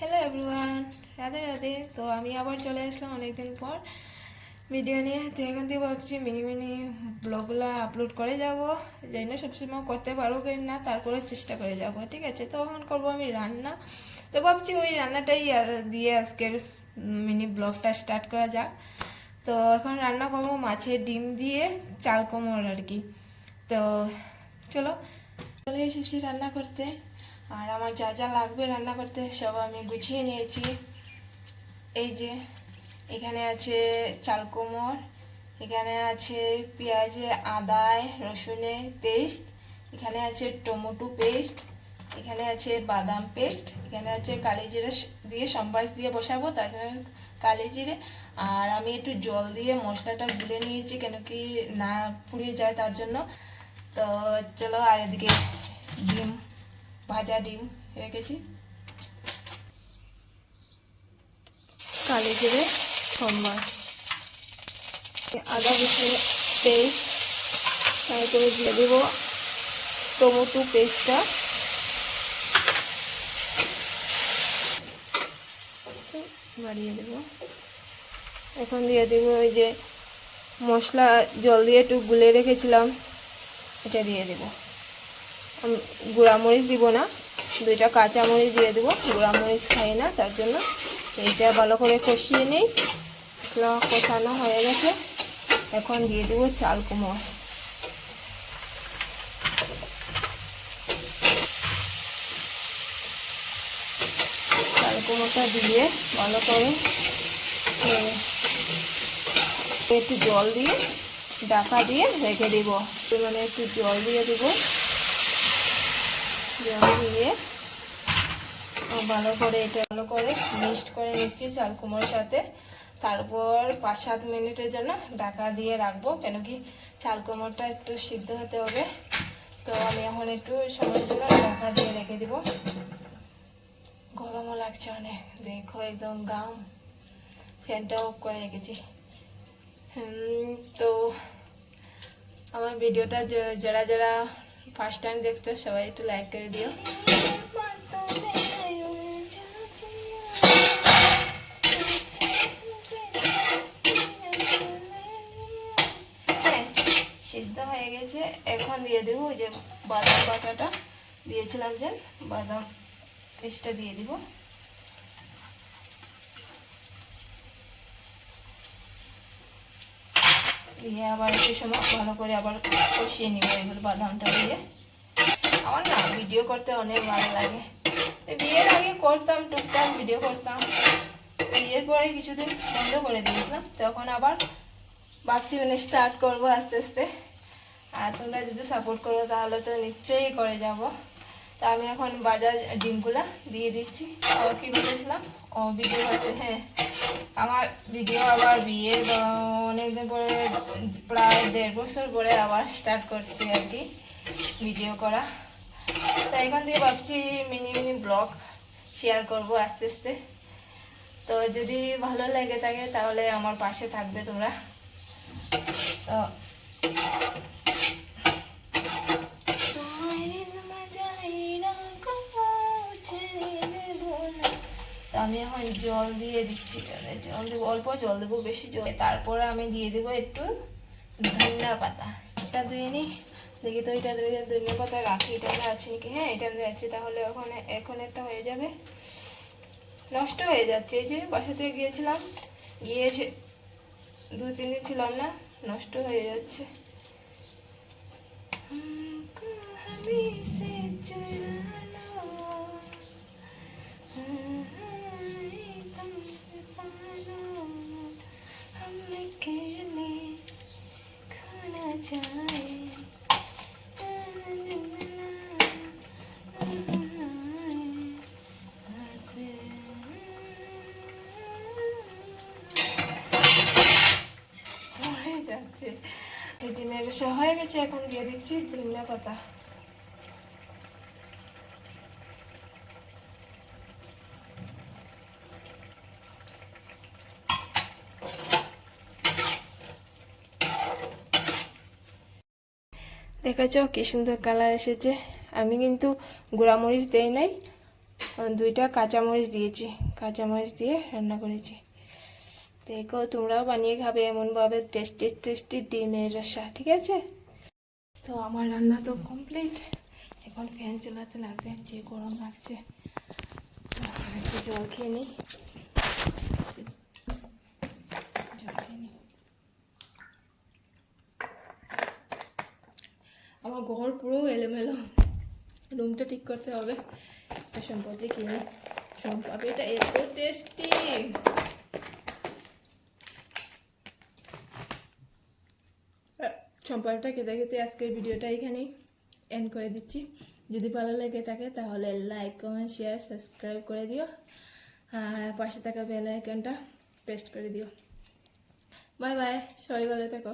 Hello everyone Radhe Radhe. তো আমি আবার চলে আসলাম অনেকদিন পর। ভিডিও নিয়ে, তো এখান থেকে ভাবছি মিনি মিনি ব্লগগুলো আপলোড করে যাব। যাই না, সবসময় করতে পারব কি না, তারপরে চেষ্টা করে যাব, ঠিক আছে? তো এখন করব আমি রান্না। তো ভাবছি ওই রান্নাটাই দিয়ে আজকের মিনি ব্লগটা স্টার্ট করা যাক। তো এখন রান্না করব মাছের ডিম দিয়ে চাল কোমর আর কি। তো চলো, চলে এসেছি রান্না করতে। আর আমার যা যা লাগবে রান্না করতে, সব আমি গুছিয়ে নিয়েছি। এই যে, এখানে আছে চাল কোমর এখানে আছে পেঁয়াজে আদায়, রসুনে পেস্ট, এখানে আছে টমেটো পেস্ট, এখানে আছে বাদাম পেস্ট, এখানে আছে কালি জিরে দিয়ে সম্বাস দিয়ে বসাবো, তার জন্য কালি জিরে। আর আমি একটু জল দিয়ে মশলাটা গুলে নিয়েছি, কেন কি না পুড়িয়ে যায় তার জন্য। তো চলো আর এদিকে ডিম ভাজা ডিম রেখেছি কালি জিরে সম্বার। আদা রসুন পেস্ট তারপরে দিয়ে দেবো টমেটো পেস্টটা। বাড়িয়ে দেবো। এখন দিয়ে দেবো ওই যে মশলা জল দিয়ে একটু গুলে রেখেছিলাম, এটা দিয়ে দেবো। গুঁড়ামরিচ দিব না। দুইটা কাঁচা মরিচ দিয়ে দেবো। গুঁড়ামরিচ খাই না, তার জন্য এইটা ভালো করে কষিয়ে নিই। কষানো হয়ে গেছে। এখন দিয়ে দেবো চাল কুমড়ো। চাল কুমড়োটা দিয়ে ভালো করে একটু জল দিয়ে ডাকা দিয়ে রেখে দিব। মানে একটু জল দিয়ে দেবো। দিয়ে ভালো করে এটা ভালো করে মিক্সড করে নিচ্ছি চাল কুমড়োর সাথে। তারপর পাঁচ সাত মিনিটের জন্য ঢাকা দিয়ে রাখব, কেন কি চাল কুমড়োটা একটু সিদ্ধ হতে হবে। তো আমি এখন একটু সময়ের জন্য ঢাকা দিয়ে রেখে দিব। গরমও লাগছে অনেক, দেখো একদম গাম। ফ্যানটা অফ করে রেখেছি। তো আমার ভিডিওটা যারা যারা ফার্স্ট টাইম দেখছ সবাই একটু লাইক করে দিও। হ্যাঁ, সিদ্ধ হয়ে গেছে। এখন দিয়ে দেবো যে বাদাম বাটাটা। দিয়েছিলাম যে বাদাম পেস্টটা দিয়ে দিব। দিয়ে আবার একটু সময় ভালো করে আবার কষিয়ে নিব এগুলো বাদামটা দিয়ে। আমার না ভিডিও করতে অনেক ভালো লাগে। বিয়ের আগে করতাম, টুকটাক ভিডিও করতাম। বিয়ের পরে কিছুদিন বন্ধ করে দিয়েছিলাম। তখন আবার ভাবছি মানে স্টার্ট করব আস্তে আস্তে। আর তোমরা যদি সাপোর্ট করো তাহলে তো নিশ্চয়ই করে যাব। তা আমি এখন বাজার ডিমগুলা দিয়ে দিচ্ছি। কি বলেছিলাম? ও ভিডিও করতে হ্যাঁ। আমার ভিডিও আবার বিয়ের অনেকদিন পরে, প্রায় দেড় বছর পরে আবার স্টার্ট করছি আর কি ভিডিও করা। তো এখান থেকে ভাবছি মিনি মিনি ব্লগ শেয়ার করব আস্তে আস্তে। তো যদি ভালো লেগে থাকে তাহলে আমার পাশে থাকবে তোমরা। তো আমি এখন জল দিয়ে দিচ্ছি মানে জল দেবো, অল্প জল দেবো, বেশি জল তারপরে আমি দিয়ে দেবো একটু ধনিয়া পাতা। এটা ধুয়ে নিই দেখি তো এটা ধুয়ে ধনিয়া পাতা রাখি, এটা আছে কি হ্যাঁ এটা আছে। তাহলে ওখানে এখন একটা হয়ে যাবে। নষ্ট হয়ে যাচ্ছে। এই যে বাসাতে গিয়েছিলাম গিয়েছে দু তিন দিন ছিলাম না, নষ্ট হয়ে যাচ্ছে। আমি সে যায় যাচ্ছে ডিমের হয়ে গেছে এখন দিয়ে দিচ্ছি ধনিয়া পাতা দেখেছ কি সুন্দর কালার এসেছে। আমি কিন্তু গুঁড়ামরিচ দেই নাই দুইটা কাঁচামরিচ দিয়েছি, কাঁচামরিচ দিয়ে রান্না করেছি। দেখো তোমরাও বানিয়ে খাবে এমনভাবে টেস্টি টেস্টি ডিমের রসা, ঠিক আছে? তো আমার রান্না তো কমপ্লিট এখন ফ্যান চালাতে লাগবে, যে গরম লাগছে। জল খেয়ে নিই জল খেয়ে নিই আমার ঘর এলোমেলো রুমটা ঠিক করতে হবে। সম্পত্তি কিনে সম্পাপিটা এত টেস্টি সম্পাপিটা খেতে খেতে আজকের ভিডিওটা এখানেই এন্ড করে দিচ্ছি। যদি ভালো লেগে থাকে তাহলে লাইক কমেন্ট শেয়ার সাবস্ক্রাইব করে দিও। পাশে থাকা বেল আইকনটা প্রেস করে দিও। বাই বাই সবাই ভালো থেকো।